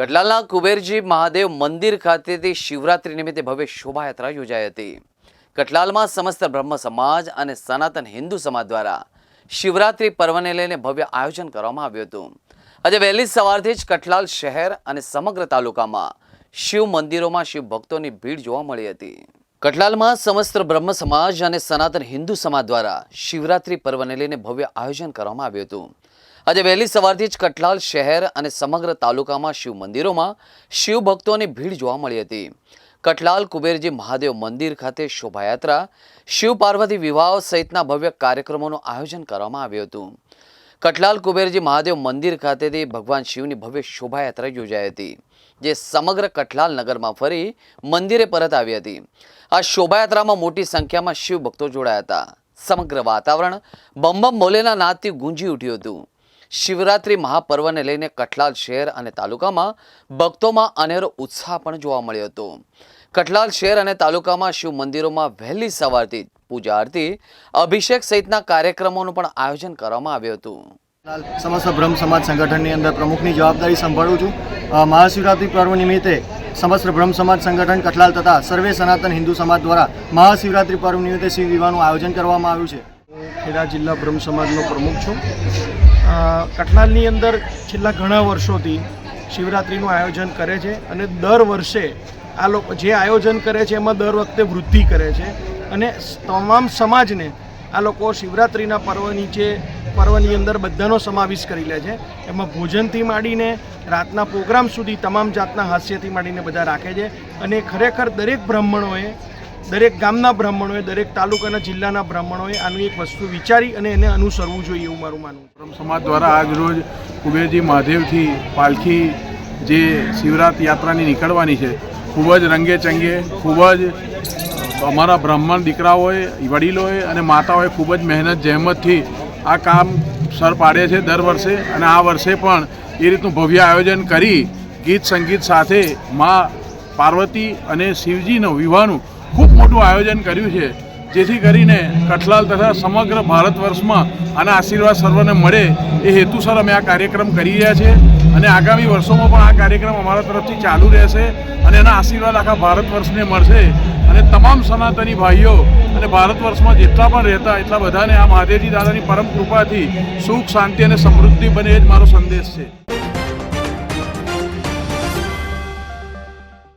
કટલાલના કુબેરજી મહાદેવ મંદિર ખાતેથી શિવરાત્રી નિમિત્તે ભવ્ય શોભાયાત્રા યોજાઈ હતી. કટલાલમાં સમસ્ત બ્રહ્મ સમાજ અને સનાતન હિન્દુ સમાજ દ્વારા શિવરાત્રી પર્વને લઈને ભવ્ય આયોજન કરવામાં આવ્યું હતું. આજે વહેલી સવારથી જ કટલાલ શહેર અને સમગ્ર તાલુકામાં શિવ મંદિરોમાં શિવ ભક્તોની ભીડ જોવા મળી હતી. કટલાલમાં સમસ્ત બ્રહ્મ સમાજ અને સનાતન હિન્દુ સમાજ દ્વારા શિવરાત્રી પર્વને લઈને ભવ્ય આયોજન કરવામાં આવ્યું હતું. આજે વહેલી સવારથી જ કટલાલ શહેર અને સમગ્ર તાલુકામાં શિવ મંદિરોમાં શિવ ભક્તોની ભીડ જોવા મળી હતી. કટલાલ કુબેરજી મહાદેવ મંદિર ખાતે શોભાયાત્રા, શિવ પાર્વતી વિવાહ સહિતના ભવ્ય કાર્યક્રમોનું આયોજન કરવામાં આવ્યું હતું. કટલાલ કુબેરજી મહાદેવ મંદિર ખાતેથી ભગવાન શિવની ભવ્ય શોભાયાત્રા યોજાઈ હતી, જે સમગ્ર કટલાલ નગરમાં ફરી મંદિરે પરત આવી હતી. આ શોભાયાત્રામાં મોટી સંખ્યામાં શિવ ભક્તો જોડાયા હતા. સમગ્ર વાતાવરણ બમ બમ ભોલેના નાદથી ગુંજી ઉઠ્યું હતું. શિવરાત્રી મહાપર્વને લઈને કઠલાલ શહેર અને તાલુકામાં ભક્તોમાં અનેરો ઉત્સાહ પણ જોવા મળ્યો હતો. કઠલાલ શહેર અને તાલુકામાં શિવ મંદિરોમાં વહેલી સવારથી પૂજા આરતી અભિષેક સહિતના કાર્યક્રમોનું પણ આયોજન કરવામાં આવ્યું હતું. સમસ્ત બ્રહ્મ સમાજ સંગઠનની અંદર પ્રમુખની જવાબદારી સંભાળું છું. મહાશિવરાત્રિ પર્વ નિમિત્તે સમસ્ત બ્રહ્મ સમાજ સંગઠન કઠલાલ તથા સર્વે સનાતન હિન્દુ સમાજ દ્વારા મહાશિવરાત્રિ પર્વ નિમિત્તે શિવ વિવાહનું આયોજન કરવામાં આવ્યું છે. ખેડા જિલ્લા બ્રહ્મ સમાજનો પ્રમુખ છું. કટલાલની અંદર છેલ્લા ઘણા વર્ષોથી શિવરાત્રિનું આયોજન કરે છે અને દર વર્ષે આ લોકો જે આયોજન કરે છે એમાં દર વખતે વૃદ્ધિ કરે છે અને તમામ સમાજને આ લોકો શિવરાત્રિના પર્વ નીચે પર્વની અંદર બધાનો સમાવેશ કરી લે છે. એમાં ભોજનથી માંડીને રાતના પ્રોગ્રામ સુધી તમામ જાતના હાસ્યથી માંડીને બધા રાખે છે અને ખરેખર દરેક બ્રાહ્મણોએ દરેક ગામના બ્રાહ્મણોએ, દરેક તાલુકાના, જિલ્લાના બ્રાહ્મણોએ આનું એક વસ્તુ વિચારી અને એને અનુસરવું જોઈએ એવું મારું માનવું. બ્રહ્મ સમાજ દ્વારા આજ રોજ કુબેરજી મહાદેવથી પાલખી જે શિવરાત યાત્રાની નીકળવાની છે, ખૂબ જ રંગે ચંગે, ખૂબ જ અમારા બ્રાહ્મણ દીકરાઓએ, વડીલોએ અને માતાઓએ ખૂબ જ મહેનત જહેમતથી આ કામ સર પાડે છે દર વર્ષે અને આ વર્ષે પણ એ રીતનું ભવ્ય આયોજન કરી ગીત સંગીત સાથે મા પાર્વતી અને શિવજીનો વિવાહનું ખૂબ મોટું આયોજન કર્યું છે. જેથી કરીને કઠલાલ તથા સમગ્ર ભારત વર્ષમાં આના આશીર્વાદ સર્વને મળે એ હેતુસર અમે આ કાર્યક્રમ કરી રહ્યા છીએ અને આગામી વર્ષોમાં પણ આ કાર્યક્રમ અમારા તરફથી ચાલુ રહેશે અને એના આશીર્વાદ આખા ભારત વર્ષને મળશે. અને તમામ સનાતની ભાઈઓ અને ભારત વર્ષમાં જેટલા પણ રહેતા એટલા બધાને આ મહાદેવજી દાદાની પરમ કૃપાથી સુખ, શાંતિ અને સમૃદ્ધિ બને એ જ મારો સંદેશ છે.